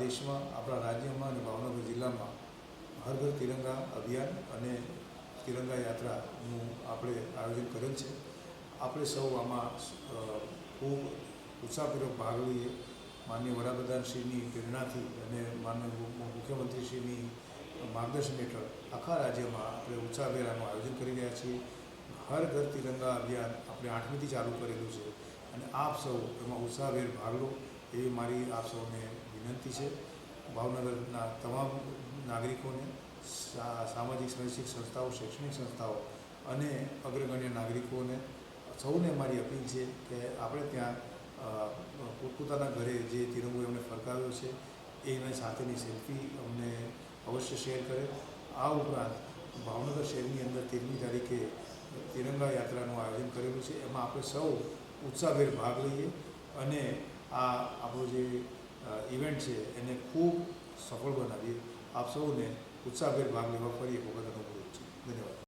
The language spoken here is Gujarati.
દેશમાં, આપણા રાજ્યમાં અને ભાવનગર જિલ્લામાં હર ઘર તિરંગા અભિયાન અને તિરંગા યાત્રાનું આપણે આયોજન કરેલ છે. આપણે સૌ આમાં ખૂબ ઉત્સાહપૂર્વક ભાગ લઈએ. માનનીય વડાપ્રધાનશ્રીની પ્રેરણાથી અને માનનીય મુ- મુખ્યમંત્રીશ્રીની માર્ગદર્શન હેઠળ આખા રાજ્યમાં આપણે ઉત્સાહભેર આનું આયોજન કરી રહ્યા છીએ. હર ઘર તિરંગા અભિયાન આપણે આઠમીથી ચાલુ કરેલું છે અને આપ સૌ એમાં ઉત્સાહભેર ભાગ લો. એવી મારી આપ સૌને વિનંતી છે. ભાવનગરના તમામ નાગરિકોને સામાજિક શૈક્ષિક સંસ્થાઓ, શૈક્ષણિક સંસ્થાઓ અને અગ્રગણ્ય નાગરિકોને સૌને મારી અપીલ છે કે આપણે ત્યાં પોતપોતાના ઘરે જે તિરંગો એમને ફરકાવ્યો છે, એની સાથેની સેલ્ફી અમને અવશ્ય શેર કરે. આ ઉપરાંત ભાવનગર શહેરની અંદર તેરમી તારીખે તિરંગા યાત્રાનું આયોજન કરેલું છે. એમાં આપણે સૌ ઉત્સાહભેર ભાગ લઈએ અને આ આપણો જે ઇવેન્ટ છે, એને ખૂબ સફળ બનાવીએ આપ સૌને ઉત્સાહભેર ભાગ લેવા ફરી એક વખત અનુભવ છે. ધન્યવાદ.